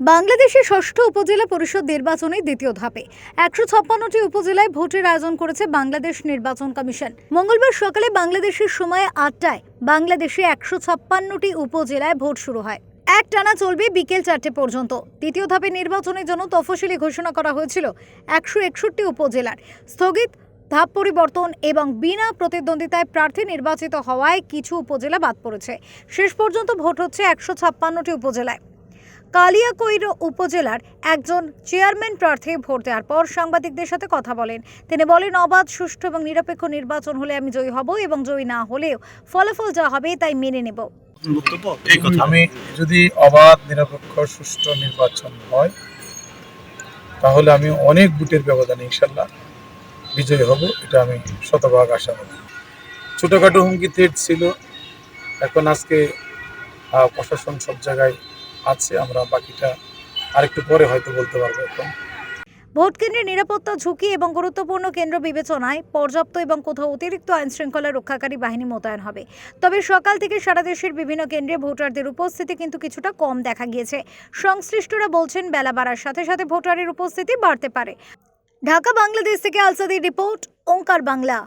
বাংলাদেশের ষষ্ঠ উপজেলা পরিষদ নির্বাচনে দ্বিতীয় ধাপে। একশো ছাপ্পান্নটি উপজেলায় ভোটের আয়োজন করেছে বাংলাদেশ নির্বাচন কমিশন। মঙ্গলবার সকালে বাংলাদেশের সময় আটটায় বাংলাদেশে একশো ছাপ্পান্নটি উপজেলায় ভোট শুরু হয়। এক টানা চলবে বিকেল চারটে পর্যন্ত। দ্বিতীয় ধাপে নির্বাচনের জন্য তফসিলি ঘোষণা করা হয়েছিল একশো একষট্টি উপজেলার। স্থগিত ধাপ পরিবর্তন এবং বিনা প্রতিদ্বন্দ্বিতায় প্রার্থী নির্বাচিত হওয়ায় কিছু উপজেলা বাদ পড়েছে। শেষ পর্যন্ত ভোট হচ্ছে একশো ছাপ্পান্নটি উপজেলায়। কালিয়াকৈর উপজেলার একজন চেয়ারম্যান প্রার্থী ভোট দেওয়ার পর সাংবাদিকদের সাথে কথা বলেন। তিনি বলেন, অবাধ, সুষ্ঠু এবং নিরপেক্ষ নির্বাচন হলে আমি জয়ী হব এবং জয়ী না হলেও ফলাফল যা হবে তাই মেনে নেব। আমি যদি অবাধ, নিরপেক্ষ, সুষ্ঠু নির্বাচন হয়, তাহলে আমি অনেক বুটের ব্যবধানে ইনশাল্লাহ বিজয়ী হব, এটা আমি শতভাগ আশাবাদী ছোটোখাটো হুমকি থ্রেট ছিল। এখন আজকে প্রশাসন সব জায়গায় আছে, আমরা বাকিটা আরেকটু পরে হয়তো বলতে পারব এখন। ভোট কেন্দ্রের নিরাপত্তা ঝুঁকি এবং গুরুত্বপূর্ণ কেন্দ্র বিবেচনায় পর্যাপ্ত এবং কোথাও অতিরিক্ত আইন শৃঙ্খলা রক্ষাকারী বাহিনী মোতায়েন হবে। তবে সকাল থেকে সারা দেশের বিভিন্ন কেন্দ্রে ভোটারদের উপস্থিতি কিন্তু কিছুটা কম দেখা গিয়েছে। সংশ্লিষ্টরা বলছেন, বেলা বাড়ার সাথে সাথে ভোটারের উপস্থিতি বাড়তে পারে। ঢাকা বাংলাদেশ থেকে আলসাদি রিপোর্ট, ওঙ্কার বাংলা।